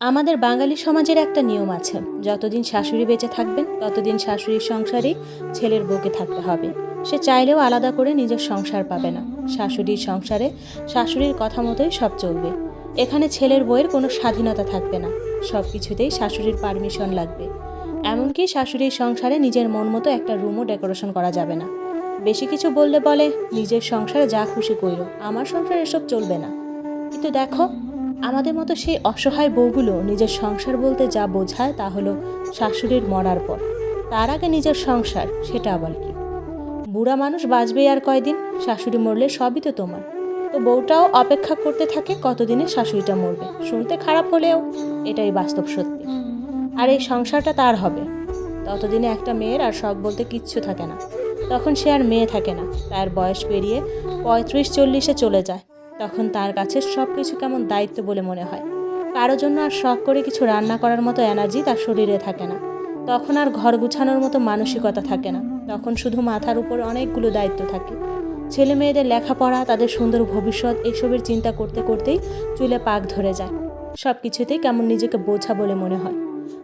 আমাদের বাঙালি সমাজের একটা নিয়ম আছে, যতদিন শাশুড়ি বেঁচে থাকবেন, ততদিন শাশুড়ির সংসারেই ছেলের বউকে থাকতে হবে। সে চাইলেও আলাদা করে নিজের সংসার পাবে না। শাশুড়ির সংসারে শাশুড়ির কথা মতোই সব চলবে। এখানে ছেলের বউয়ের কোনো স্বাধীনতা থাকবে না। সব কিছুতেই শাশুড়ির পারমিশন লাগবে। এমনকি শাশুড়ির সংসারে নিজের মন মতো একটা রুমও ডেকোরেশন করা যাবে না। বেশি কিছু বললে বলে, নিজের সংসারে যা খুশি কইরো, আমার সংসারে এসব চলবে না। কিন্তু দেখো আমাদের মতো সেই অসহায় বউগুলো নিজের সংসার বলতে যা বোঝায় তা হলো শাশুড়ির মরার পর। তার আগে নিজের সংসার, সেটা আবার কি? বুড়া মানুষ বাঁচবে আর কয়দিন? শাশুড়ি মরলে সবই তো তোমার। তো বউটাও অপেক্ষা করতে থাকে কতদিনে শাশুড়িটা মরবে? শুনতে খারাপ হলেও এটাই বাস্তব সত্যি। আর এই সংসারটা তার হবে। ততদিনে একটা মেয়ের আর শখ বলতে কিচ্ছু থাকে না। তখন সে আর মেয়ে থাকে না। তার বয়স পেরিয়ে পঁয়ত্রিশ চল্লিশে চলে যায়। তখন তার কাছে সব কিছু কেমন দায়িত্ব বলে মনে হয়। কারও জন্য আর শখ করে কিছু রান্না করার মতো এনার্জি তার শরীরে থাকে না। তখন আর ঘর গুছানোর মতো মানসিকতা থাকে না। তখন শুধু মাথার উপর অনেকগুলো দায়িত্ব থাকে। ছেলে মেয়েদের লেখাপড়া, তাদের সুন্দর ভবিষ্যৎ এসবের চিন্তা করতে করতেই চুলে পাক ধরে যায়। সব কিছুতেই কেমন নিজেকে বোঝা বলে মনে হয়।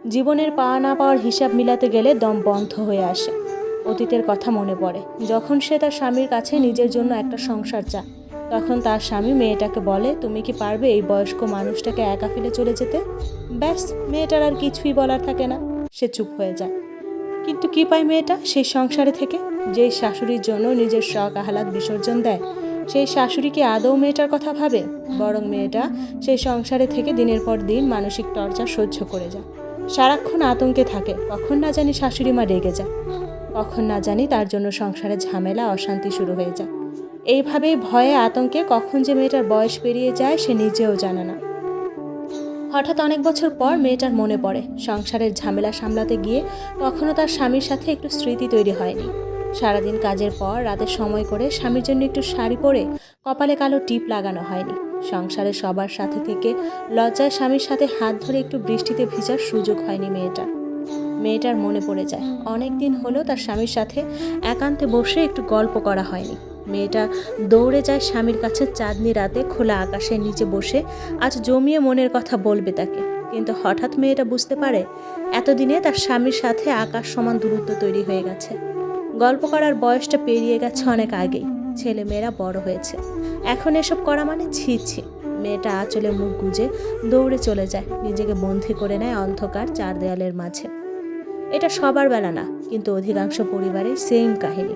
জীবনের পাওয়া না পাওয়ার হিসাব মিলাতে গেলে দম বন্ধ হয়ে আসে। অতীতের কথা মনে পড়ে। যখন সে তার স্বামীর কাছে নিজের জন্য একটা সংসার চায় তখন তার স্বামী মেয়েটাকে বলে, তুমি কি পারবে এই বয়স্ক মানুষটাকে একা ফেলে চলে যেতে? ব্যাস, মেয়েটার আর কিছুই বলার থাকে না, সে চুপ হয়ে যায়। কিন্তু কি পায় মেয়েটা? সেই সংসারে থেকে যেই শাশুড়ির জন্য নিজের শখ, আহ্লাদ, বিসর্জন দেয়, সেই শাশুড়ি কি আদৌ মেয়েটার কথা ভাবে? বরং মেয়েটা সেই সংসারে থেকে দিনের পর দিন মানসিক টর্চার সহ্য করে যায়। সারাক্ষণ আতঙ্কে থাকে, কখন না জানি শাশুড়ি মা রেগে যায়, কখন না জানি তার জন্য সংসারে ঝামেলা, অশান্তি শুরু হয়ে যায়। এইভাবেই ভয়ে আতঙ্কে কখন যে মেয়েটার বয়স পেরিয়ে যায় সে নিজেও জানে না। হঠাৎ অনেক বছর পর মেয়েটার মনে পড়ে, সংসারের ঝামেলা সামলাতে গিয়ে কখনো তার স্বামীর সাথে একটু স্মৃতি তৈরি হয়নি। সারাদিন কাজের পর রাতে সময় করে স্বামীর জন্য একটু শাড়ি পরে কপালে কালো টিপ লাগানো হয়নি। সংসারে সবার সাথে থেকে লজ্জায় স্বামীর সাথে হাত ধরে একটু বৃষ্টিতে ভিজার সুযোগ হয়নি মেয়েটার মেয়েটার মনে পড়ে যায় অনেক দিন হলো তার স্বামীর সাথে একান্তে বসে একটু গল্প করা হয়নি। মেয়েটা দৌড়ে যায় স্বামীর কাছে চাঁদনি রাতে খোলা আকাশের নিচে বসে। আজ জমিয়ে মনের কথা বলবে তাকে। কিন্তু হঠাৎ মেয়েটা বুঝতে পারে, এতদিনে তার স্বামীর সাথে আকাশ সমান দূরত্ব তৈরি হয়ে গেছে। গল্প করার বয়সটা পেরিয়ে গেছে অনেক আগেই। ছেলে মেয়েরা বড় হয়েছে। এখন এসব করা মানে ছি ছি। মেয়েটা আঁচলে মুখ গুজে দৌড়ে চলে যায়, নিজেকে বন্দি করে নেয় অন্ধকার চার দেয়ালের মাঝে। এটা সবার বেলা না, কিন্তু অধিকাংশ পরিবারে সেম কাহিনী।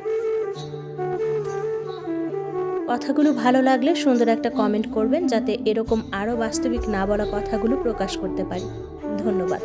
কথাগুলো ভালো লাগলে সুন্দর একটা কমেন্ট করবেন যাতে এরকম আরও বাস্তবিক না বলা কথাগুলো প্রকাশ করতে পারি। ধন্যবাদ।